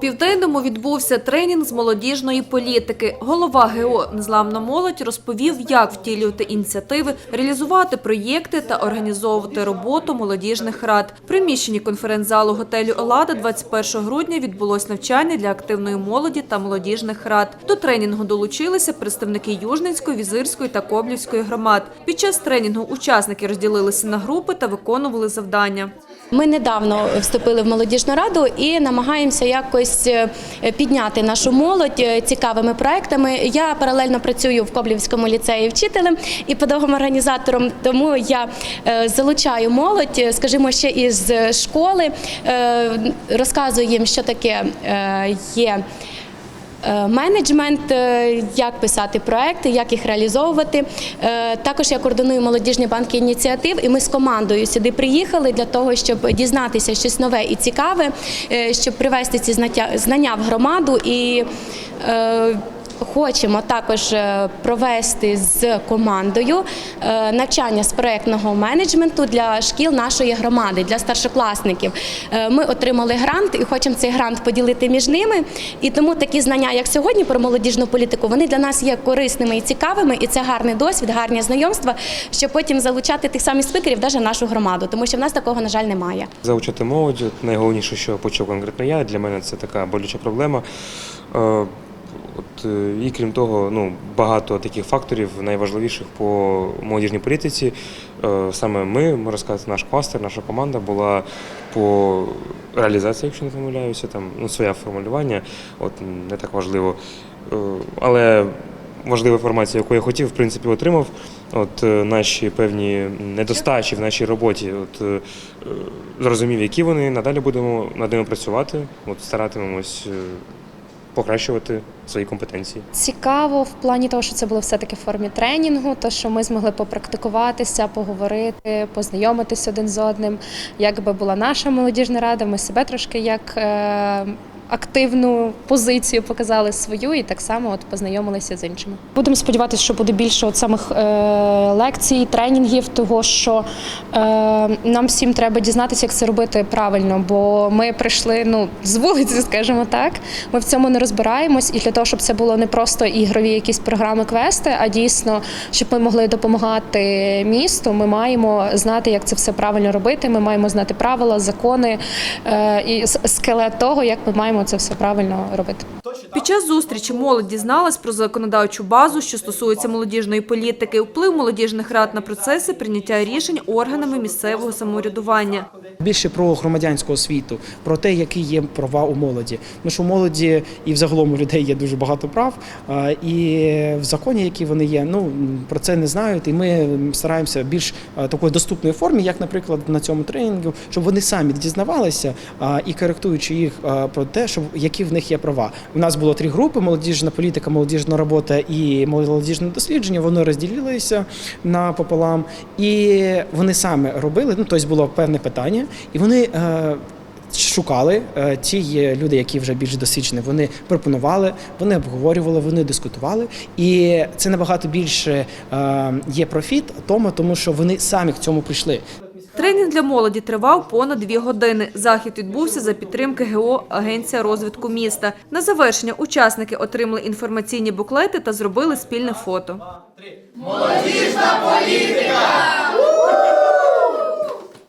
Південному відбувся тренінг з молодіжної політики. Голова ГО «Незламна молодь» розповів, як втілювати ініціативи, реалізувати проєкти та організовувати роботу молодіжних рад. В приміщенні конференц-залу готелю «Елада» 21 грудня відбулось навчання для активної молоді та молодіжних рад. До тренінгу долучилися представники Южненської, Візирської та Коблівської громад. Під час тренінгу учасники розділилися на групи та виконували завдання. Ми недавно вступили в молодіжну раду і намагаємося якось е, підняти нашу молодь е, цікавими проектами. Я паралельно працюю в Коблівському ліцеї вчителем і педагогом організатором, тому я е, залучаю молодь, скажімо, ще із школи, розказую їм, що таке є. Е, Менеджмент, е, як писати проекти, як їх реалізовувати. Е, Також я координую молодіжні банки ініціатив, і ми з командою сюди приїхали для того, щоб дізнатися щось нове і цікаве, щоб привести ці знання в громаду і. Хочемо також е, провести з командою е, навчання з проектного менеджменту для шкіл нашої громади, для старшокласників. Е, Ми отримали грант і хочемо цей грант поділити між ними. І тому такі знання, як сьогодні про молодіжну політику, вони для нас є корисними і цікавими, і це гарний досвід, гарні знайомства, щоб потім залучати тих самих спікерів, навіть нашу громаду, тому що в нас такого, на жаль, немає. Залучати молодь, найголовніше, що почув конкретно я, для мене це така болюча проблема. От, е, і крім того, ну, багато таких факторів найважливіших по молодіжній політиці. Е, Саме ми, можна сказати, наш кластер, наша команда була по реалізації, якщо не помиляюся, там ну, своє формулювання, от не так важливо. Е, Але важлива інформація, яку я хотів, в принципі, отримав. От наші певні недостачі в нашій роботі. От зрозумів, які вони. Надалі будемо над ними працювати. От старатимемось покращувати свої компетенції. Цікаво в плані того, що це було все-таки в формі тренінгу, то що ми змогли попрактикуватися, поговорити, познайомитися один з одним. Якби була наша молодіжна рада, ми себе трошки як е, активну позицію показали свою і так само от познайомилися з іншими. Будемо сподіватися, що буде більше от самих е, лекцій, тренінгів, того що е, нам всім треба дізнатися, як це робити правильно, бо ми прийшли ну з вулиці, скажімо так. Ми в цьому не розбираємось, і для того, щоб це було не просто ігрові якісь програми, квести, а дійсно, щоб ми могли допомагати місту, ми маємо знати, як це все правильно робити. Ми маємо знати правила, закони е, і скелет того, як ми маємо це все правильно робити. Під час зустрічі молодь дізналась про законодавчу базу, що стосується молодіжної політики, вплив молодіжних рад на процеси прийняття рішень органами місцевого самоврядування. Більше про громадянську освіту, про те, які є права у молоді. Тому що у молоді і взагалом у людей є дуже багато прав, і в законі, які вони є, ну про це не знають. І ми стараємося більш такої доступної формі, як, наприклад, на цьому тренінгу, щоб вони самі дізнавалися і коректуючи їх про те, щоб які в них є права. Нас було три групи: молодіжна політика, молодіжна робота і молодіжне дослідження. Вони розділилися напополам, і вони самі робили. Ну тобто було певне питання, і вони. Е, Шукали е, ті люди, які вже більш досвідчені. Вони пропонували, вони обговорювали, вони дискутували, і це набагато більше е, є профіт тому, тому що вони самі к цьому прийшли. Тренінг для молоді тривав понад дві години. Захід відбувся за підтримки ГО Агенція розвитку міста. На завершення учасники отримали інформаційні буклети та зробили спільне фото. Молодіжна політика!